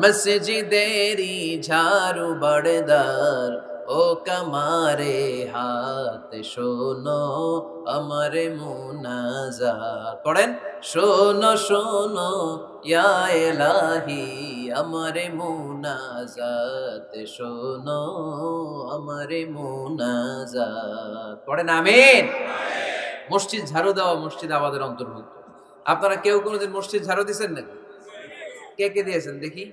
মসজিদেরি ঝাড়ু বড়দার, ও কামারে হাত শোনো আমার মুনাজাত পড়েন? শোনো শোনো, ইয়া এলাহি, আমার মুনাজাত শোনো, আমার মুনাজাত। পড়েন? আমিন। মসজিদ ঝাড়ু দেওয়া মসজিদ আমাদের অন্তর্ভুক্ত। আপনারা কেউ কোনোদিন মসজিদ ঝাড়ু দিয়েছেন নাকি? কে কে দিয়েছেন? দেখি।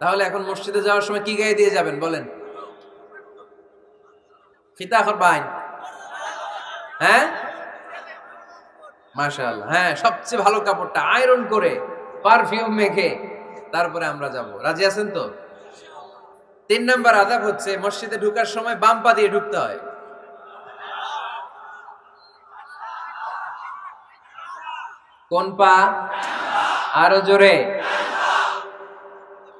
তাহলে এখন মসজিদে যাওয়ার সময় কি গায়ে দিয়ে যাবেন, বলেন? হ্যাঁ? হ্যাঁ সবচেয়ে ভালো কাপড়টা, আয়রন করে, পারফিউম মেখে, তারপরে আমরা যাব। রাজি আছেন তো? তিন নাম্বার আদাব হচ্ছে, মসজিদে ঢুকার সময় বাম পা দিয়ে ঢুকতে হয়। কোন পা? আরও জোরে।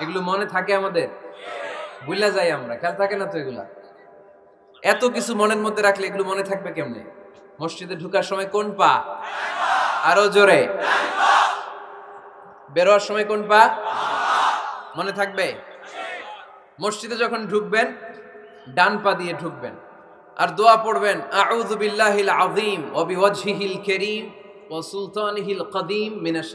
এগুলো মনে থাকে আমাদের। বুঝলা যাই আমরা, খেয়াল থাকে না তো এগুলা? এত কিছু মনের মধ্যে রাখলে এগুলো মনে থাকবে কেমনে? মসজিদে ঢুকার সময় কোন পা? আরও জোরে। বেরোয়ার সময় কোন পা? মনে থাকবে? মসজিদে যখন ঢুকবেন, ডান পা দিয়ে ঢুকবেন। আর দোয়া পড়বেন, আউযু বিল্লাহিল আযীম ওয়া বিওয়াজহিল কারীম ওয়া সুলতানিহিল কদীম মিনাশ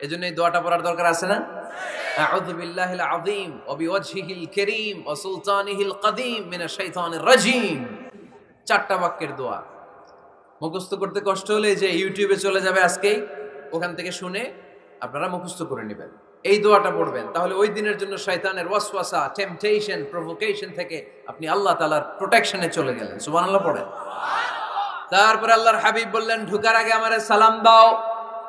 এজন্য এই দোয়াটা পড়ার দরকার আছে না? আউযু বিল্লাহিল আযীম ওয়া বিওয়াজহিল কারীম ওয়া সুলতানিহিল কদীম মিনাশ শাইতানির রাজীম। চারটা বাক্যের দোয়া। মুখস্থ করতে কষ্ট হলে যে ইউটিউবে চলে যাবে আজকেই, ওখান থেকে শুনে আপনারা মুখস্থ করে নেবেন। এই দোয়াটা পড়বেন। তাহলে ওই দিনের জন্য শয়তানের ওয়াসওয়াসা টেম্পটেশন প্রভোকেশন থেকে আপনি আল্লাহ তালার প্রোটেকশনে চলে গেলেন। সুবহানাল্লাহ পড়েন। তারপরে আল্লাহর হাবিব বললেন, ঢুকার আগে আমারে সালাম দাও।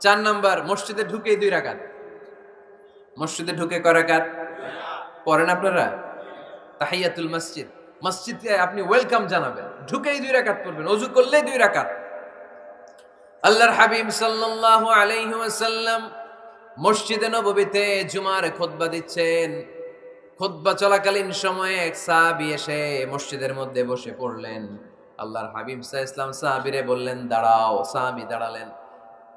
চার নাম্বার, মসজিদে ঢুকে দুই রাকাত। মসজিদে ঢুকে কয় রাকাত? পড়েন আপনারা? তাহিয়াতুল মসজিদ। মসজিদে আপনি ওয়েলকাম জানাবেন। ঢুকেই দুই রাকাত পড়বেন, অজু করলেই দুই রাকাত। আল্লাহর হাবিব সাল্লাল্লাহু আলাইহি মসজিদে নববীতে জুমার খুতবা দিচ্ছেন। খুতবা চলাকালীন সময়ে এক সাহাবী এসে মসজিদের মধ্যে বসে পড়লেন। আল্লাহর হাবিব সাহ ইসলাম সাহাবিরে বললেন, দাঁড়াও। সাহাবী দাঁড়ালেন।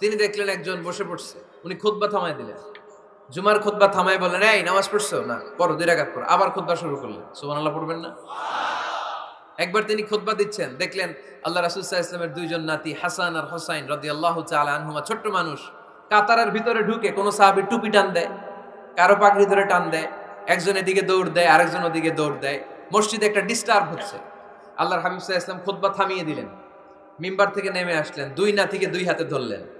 তিনি দেখলেন একজন বসে পড়ছে। উনি খুদ্া থামায় দিলেন। জুমার খুতবা থামাই বললেন, এই, নামাজ পড়ছো? না, পড়ো, দুই রাকাত পড়ো। আবার খুতবা শুরু করলেন। সুবহানাল্লাহ, পড়বেন না? একবার তিনি খুতবা দিচ্ছেন, দেখলেন আল্লাহ রাসূল ওয়াসাল্লামের দুইজন নাতি, হাসান আর হোসাইন রাদিয়াল্লাহু তাআলা আনহুমা, ছোট্ট মানুষ। কাতারের ভিতরে ঢুকে কোনো সাহাবী টুপি টান দেয়, কারও পাগড়ি ধরে টান দেয়, একজন এদিকে দৌড় দেয়, আরেকজন ওদিকে দৌড় দেয়। মসজিদে একটা ডিস্টার্ব হচ্ছে। আল্লাহর হাবিব আলাইহি খুতবা থামিয়ে দিলেন। মিম্বার থেকে নেমে আসলেন, দুই নাতিকে দুই হাতে ধরলেন।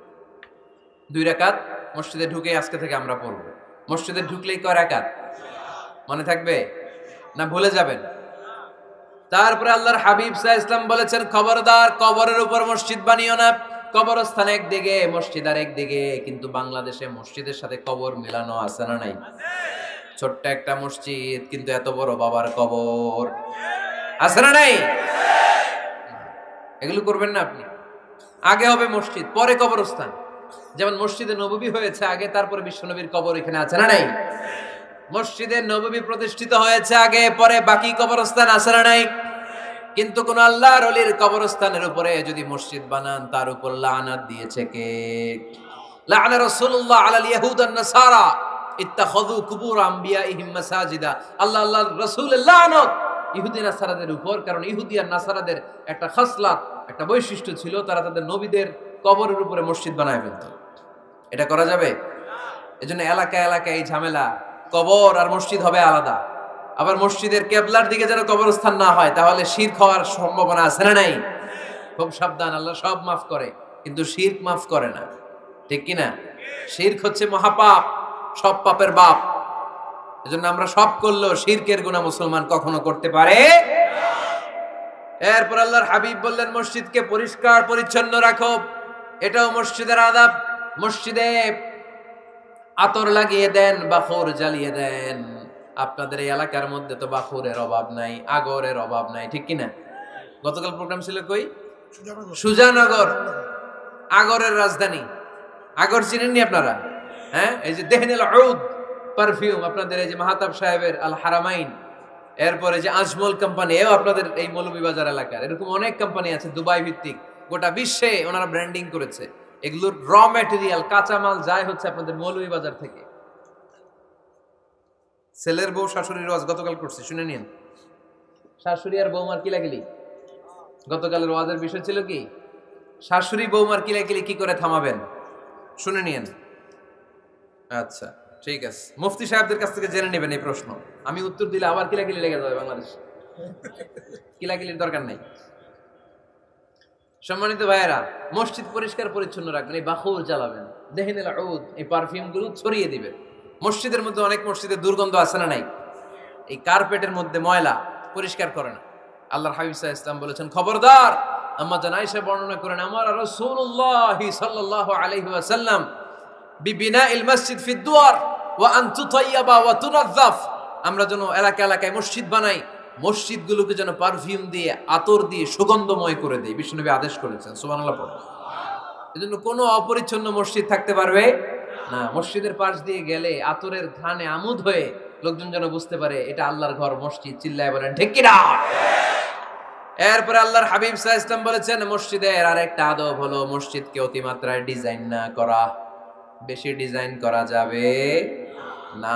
দুই রাকাত মসজিদে ঢুকে আজকে থেকে আমরা পড়ব। মসজিদে ঢুকলেই কয় রাকাত? মনে থাকবে? না ভুলে যাবেন? তারপরে আল্লাহর হাবিব সাহা ইসলাম বলেছেন, খবরদার, কবরের উপর মসজিদ বানিও না। কবরস্থান একদিকে, মসজিদ আর একদিকে, কিন্তু বাংলাদেশে মসজিদের সাথে কবর মেলানো আছে না নাই? ছোট্ট একটা মসজিদ, কিন্তু এত বড় বাবার কবর। আছে না নাই? এগুলো করবেন না আপনি। আগে হবে মসজিদ, পরে কবরস্থান। যেমন মসজিদে নববী হয়েছে আগে, তারপরে বিশ্বনবীর কবর এখানে আছে, না নাই? মসজিদে নববী প্রতিষ্ঠিত হয়েছে আগে, পরে বাকি কবরস্থান আছে না নাই? কিন্তু কোন আল্লাহর অলির কবরস্থানের উপরে যদি মসজিদ বানান, তার উপর লানাত দিয়েছে কে? রাসূলুল্লাহ আলাল আন নাসারা। ইত্তাখাযু কুবুর আমবিয়াইহিম মাসাজিদা। আল্লাহ, আল্লাহর ইহুদি নাসারাদের উপর, কারণ ইহুদি আর নাসারাদের একটা খাসলাত, একটা বৈশিষ্ট্য ছিল, তারা তাদের নবীদের কবরের উপরে মসজিদ বানায় ফেলত। এটা করা যাবে? এজন্য এলাকা এলাকায় এই ঝামেলা। কবর আর মসজিদ হবে আলাদা। আবার মসজিদের কেবলার দিকে যেন কবরস্থান না হয়, তাহলে শির খাওয়ার সম্ভাবনা আছে না নাই? খুব সাবধান, আল্লাহ সব মাফ করে, কিন্তু শির মাফ করে না। ঠিক কি না শির্ক হচ্ছে মহাপাপ, সব পাপের বাপ। এজন্য আমরা সব করলেও শিরকের গুণা মুসলমান কখনো করতে পারে এরপর আল্লাহর হাবিব বললেন, মসজিদকে পরিষ্কার, পরিচ্ছন্ন রাখো। এটাও মসজিদের আদাব। মসজিদে আতর লাগিয়ে দেন বাখর জ্বালিয়ে দেন। আপনাদের এই এলাকার মধ্যে তো বাখুরের অভাব নাই আগরের অভাব নাই ঠিক কিনা? গতকাল প্রোগ্রাম ছিল কই? সুজানগর। আগরের রাজধানী। আগর চিনেননি আপনারা? হ্যাঁ? এই যে দেহনেল ঔদ পারফিউম আপনাদের এই যে মাহাতাব সাহেবের আল হারামাইন এরপরে যে আজমল কোম্পানি এও আপনাদের এই মৌলভীবাজার এলাকার। এরকম অনেক কোম্পানি আছে দুবাই ভিত্তিক গোটা বিশ্বে ওনারা ব্র্যান্ডিং করেছে। এগুলোর র ম্যাটেরিয়াল কাঁচামাল যায় হচ্ছে আপনাদের মৌলভীবাজার থেকে। ছেলের বউ, শাশুড়ির ওয়াজ গতকাল করছে, শুনে নিন। শাশুড়ি আর বৌমার কিলাকিলি। গতকালের ওয়াজের বিষয় ছিল কি? শাশুড়ি বৌমার কিলাকিলি কি করে থামাবেন? শুনে নিন। আচ্ছা ঠিক আছে। মুফতি সাহেবদের কাছ থেকে জেনে নেবেন এই প্রশ্ন। আমি উত্তর দিলে আবার কিলাকিলি লেগে যাবে বাংলাদেশ। কিলাকিলির দরকার নেই। সম্মানিত ভাইয়েরা, মসজিদ পরিষ্কার পরিচ্ছন্ন রাখবেন, এই বাখুর জ্বালাবেন। দেখেন এই পারফিউমগুলো ছড়িয়ে দিবেন। মসজিদের মধ্যে অনেক মসজিদে দুর্গন্ধ আছে না নাই? এই কার্পেটের মধ্যে ময়লা পরিষ্কার করে না। আল্লাহর হাবিব সাহা ইসলাম বলেছেন, খবরদার! আম্মা জান আয়েশা বর্ণনা করেন, আমার রাসূলুল্লাহ সাল্লাল্লাহু আলাইহি ওয়াসাল্লাম বিবিনা ইল মসজিদ ফি দুয়ার ওয়া আন তুতাইয়াবা ওয়া তুনাজ্জাফ। আমরা যেন এলাকা এলাকায় মসজিদ বানাই মসজিদগুলোকে যেন পারফিউম দিয়ে, আতর দিয়ে সুগন্ধময় করে দেই বিষ্ণুনবী আদেশ করেছেন, সুবহানাল্লাহ পড়ুন এজন্য কোনো অপরিচ্ছন্ন মসজিদ থাকতে পারবে? না, মসজিদের পাশ দিয়ে গেলে আতরের ঘ্রাণে আমুদ হয়ে লোকজন যেন বুঝতে পারে, এটা আল্লাহর ঘর, মসজিদ, চিল্লায় বলেন, ঠিক এরপরে আল্লাহর হাবিব সাহা ইসলাম বলেছেন, মসজিদের আর একটা আদব হলো মসজিদকে অতিমাত্রায় ডিজাইন না করা। বেশি ডিজাইন করা যাবে না।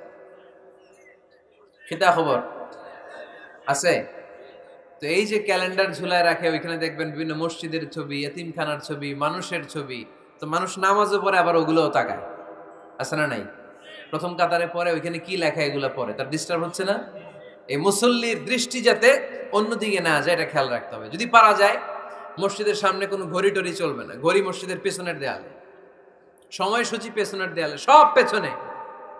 খিতা খবর? আছে? তো এই যে ক্যালেন্ডার ঝুলায় রাখে, ওইখানে দেখবেন বিভিন্ন মসজিদের ছবি, এতিমখানার ছবি, মানুষের ছবি। তো মানুষ নামাজও পরে আবার ওগুলোও তাকায়। আছে না নাই? প্রথম কাতারে পরে ওইখানে কি লেখা এগুলো পরে তার ডিস্টার্ব হচ্ছে না? এই মুসল্লির দৃষ্টি যাতে অন্যদিকে না যায়, এটা খেয়াল রাখতে হবে। যদি পারা যায়, মসজিদের সামনে কোনো ঘড়ি টড়ি চলবে না। ঘড়ি মসজিদের পেছনের দেয়ালে। সময়সূচি পেছনের দেয়ালে, সব পেছনে।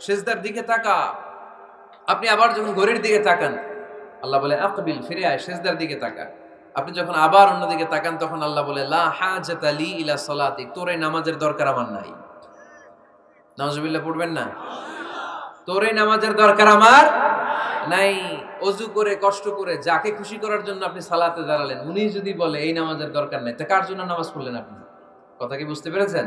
শেষদার দিকে তাকা। আপনি আবার যখন ঘড়ির দিকে তাকান, আল্লাহ বলে, আকবিল, ফিরে আয় শেষদার দিকে তাকা। আপনি যখন আবার অন্যদিকে তাকান, তখন আল্লাহ বলে, লা হাজাত আলী ইলা সালাতি, তোর এই নামাজের দরকার আমার নাই। নামাজবিল্লাহ পড়বেন না? তোর এই নামাজের দরকার আমার নাই। অজু করে, কষ্ট করে, যাকে খুশি করার জন্য আপনি সালাতে দাঁড়ালেন, উনি যদি বলে, এই নামাজের দরকার নাই। তা কার জন্য নামাজ পড়লেন আপনি? কথা কি বুঝতে পেরেছেন?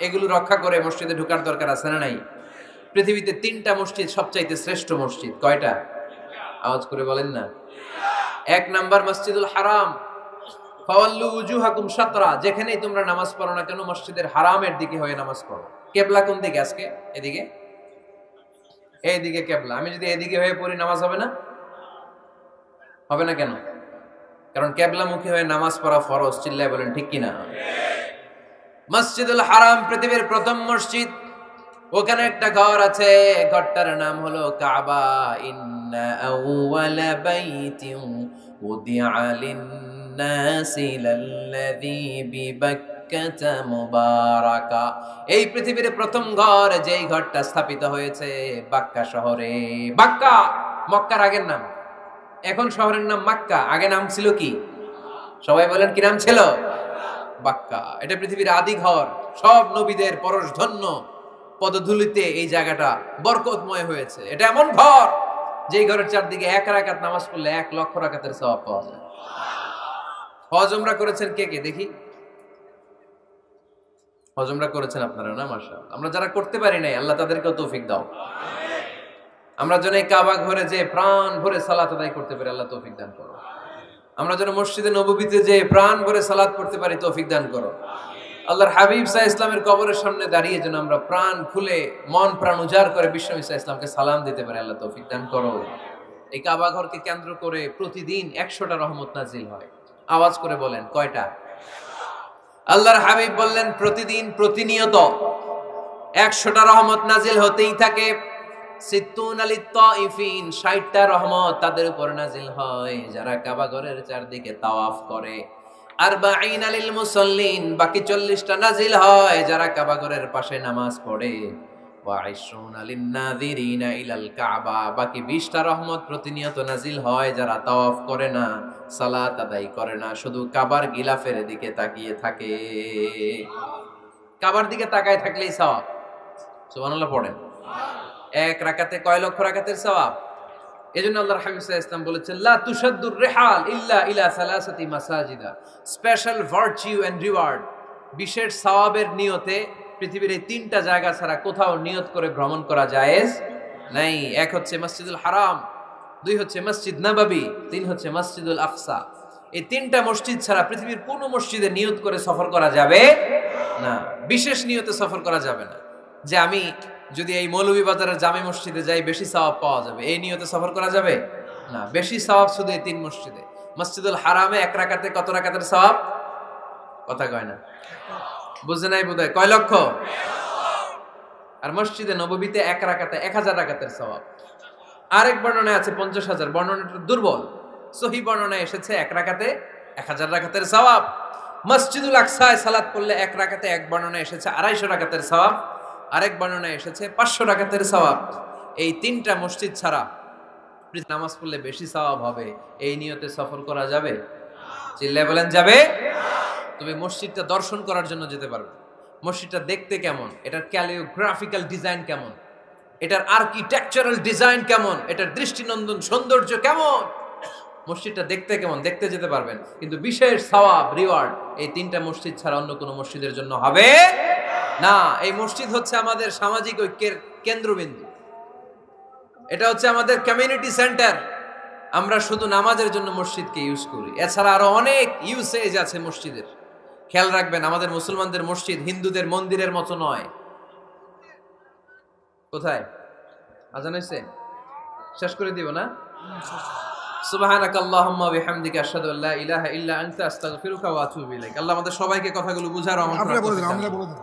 এগুলো রক্ষা করে মসজিদে ঢোকার দরকার আছে না নাই? পৃথিবীতে তিনটা মসজিদ সবচাইতে শ্রেষ্ঠ মসজিদ, কয়টা? আওয়াজ করে বলেন না। এক নাম্বার মসজিদুল হারাম। যেখানেই তোমরা নামাজ পড়ো না কেন, মসজিদের হারামের দিকে হয়ে নামাজ পড়ো। কেবলা কোন দিকে আজকে? এদিকে? এইদিকে কেবলা। আমি যদি এদিকে হয়ে পড়ি, নামাজ হবে না? হবে না কেন? কারণ কেবলামুখী হয়ে নামাজ পড়া ফরজ, চিল্লায় বলেন, ঠিক কিনা? মসজিদুল হারাম, পৃথিবীর প্রথম মসজিদ। ওখানে একটা ঘর আছে, ঘরটার নাম হলো কাবা। ইন্না এই পৃথিবীর প্রথম ঘর, যেই ঘরটা স্থাপিত হয়েছে বাক্কা শহরে। বাক্কা! মক্কার আগের নাম। এখন শহরের নাম মাক্কা। আগে নাম ছিল কি? সবাই বলেন কি নাম ছিল? বাক্কা। এটা পৃথিবীর আদি ঘর। সব নবীদের পরশধন্য পদধূলিতে এই জায়গাটা বরকতময় হয়েছে। এটা এমন ঘর যেই ঘরের চারদিকে এক রাকাত নামাজ পড়লে এক লক্ষ রাকাতের সওয়াব পাওয়া যায়। হজমরা করেছেন কে কে? দেখি। হজমরা করেছেন আপনারা না? মাসা আমরা যারা করতে পারি নাই, আল্লাহ তাদেরকেও তৌফিক দাও। আমরা যেন কাবা ঘরে যে প্রাণ ভরে সালাত আদায় করতে পারি, আল্লাহ তৌফিক দান করো আমরা যেন মসজিদে নববীতে যে প্রাণ ভরে সালাদ পড়তে পারি, তৌফিক দান করো। আল্লাহর হাবিব সাহ ইসলামের কবরের সামনে দাঁড়িয়ে যেন আমরা প্রাণ খুলে, মন প্রাণ উজাড় করে বিশ্ব ইসা ইসলামকে সালাম দিতে পারি, আল্লাহ তৌফিক দান করো। এই কাবা ঘরকে কেন্দ্র করে প্রতিদিন একশোটা রহমত নাজিল হয়। আওয়াজ করে বলেন, কয়টা? আল্লাহর হাবিব বললেন, প্রতিদিন প্রতিনিয়ত একশোটা রহমত নাজিল হতেই থাকে। রহমত তাদের নাজিল হয়। যারা চারদিকে তাওয়াফ করে। আর আলিল বাকি চল্লিশটা নাজিল হয়, যারা পাশে নামাজ পড়ে। বাকি বিশটা রহমত প্রতিনিয়ত নাজিল হয়, যারা তাওয়াফ করে না, সালাত আদায় করে না, শুধু কাবার গিলাফের দিকে তাকিয়ে থাকে। কাবার দিকে তাকায় থাকলেই সওয়াব। সুবহানাল্লাহ, পড়েন। এক রাকাতে কয় লক্ষ রাকাতের সওয়াব? এজন্য আল্লাহর হাবিব ওয়াসাল্লাম বলেছেন, লা তুশাদ্দুর রিহাল ইল্লা ইলা সালাসাতি মাসাজিদা। স্পেশাল ভার্চু এন্ড রিওয়ার্ড বিশেষ সওয়াবের নিয়তে পৃথিবীর এই তিনটা জায়গা ছাড়া কোথাও নিয়ত করে ভ্রমণ করা জায়েজ নাই। এক হচ্ছে মসজিদুল হারাম, দুই হচ্ছে মসজিদ নববী, তিন হচ্ছে মসজিদুল আকসা। এই তিনটা মসজিদ ছাড়া পৃথিবীর কোন মসজিদে নিয়ত করে সফর করা যাবে না। বিশেষ নিয়তে সফর করা যাবে না। যে আমি যদি এই মৌলভী মৌলভীবাজারের জামে মসজিদে যাই, বেশি সওয়াব পাওয়া যাবে। এই নিয়তে সফর করা যাবে? না, বেশি সওয়াব শুধু এই তিন মসজিদে। মসজিদুল হারামে এক রাকাতে কত রাকাতের সওয়াব? কথা কয় না। বুঝে নাই বোধহয়? কয় লক্ষ? আর মসজিদে নববীতে এক রাকাতে এক হাজার রাকাতের সওয়াব। আরেক বর্ণনায় আছে পঞ্চাশ হাজার। বর্ণনাটা দুর্বল। সহি বর্ণনায় এসেছে এক রাকাতে এক হাজার রাকাতের সওয়াব। মসজিদুল আকসায় সালাত পড়লে এক রাকাতে এক বর্ণনা এসেছে আড়াইশো রাকাতের সওয়াব। আরেক বর্ণনায় এসেছে, পাঁচশো রাকাতের সওয়াব। এই তিনটা মসজিদ ছাড়া নামাজ পড়লে বেশি সওয়াব হবে। এই নিয়তে সফর করা যাবে? চিল্লায় বলেন, যাবে। তবে মসজিদটা দর্শন করার জন্য যেতে পারবে। মসজিদটা দেখতে কেমন? এটার ক্যালিওগ্রাফিক্যাল ডিজাইন কেমন? এটার আর্কিটেকচারাল ডিজাইন কেমন? এটার দৃষ্টিনন্দন সৌন্দর্য কেমন? মসজিদটা দেখতে কেমন? দেখতে যেতে পারবেন। কিন্তু বিশেষ সওয়াব, রিওয়ার্ড এই তিনটা মসজিদ ছাড়া অন্য কোনো মসজিদের জন্য হবে না এই মসজিদ হচ্ছে আমাদের সামাজিক ঐক্যের কেন্দ্রবিন্দু। এটা হচ্ছে আমাদের কমিউনিটি সেন্টার আমরা শুধু নামাজের জন্য মসজিদকে ইউজ করি। এছাড়া আরও অনেক ইউসেজ আছে মসজিদের। খেয়াল রাখবেন আমাদের মুসলমানদের মসজিদ হিন্দুদের মন্দিরের মতো নয়। কোথায়? আজান হয়েছে? শেষ করে দিব না? সুবহানাক আল্লাহুম্মা বিহামদিকা আশহাদু আল্লা ইলাহা ইল্লা আনতা আস্তাগফিরুকা ওয়া আতুবু ইলাইক। আল্লাহ আমাদের সবাইকে কথাগুলো বুঝার বলে দান আমরা বলে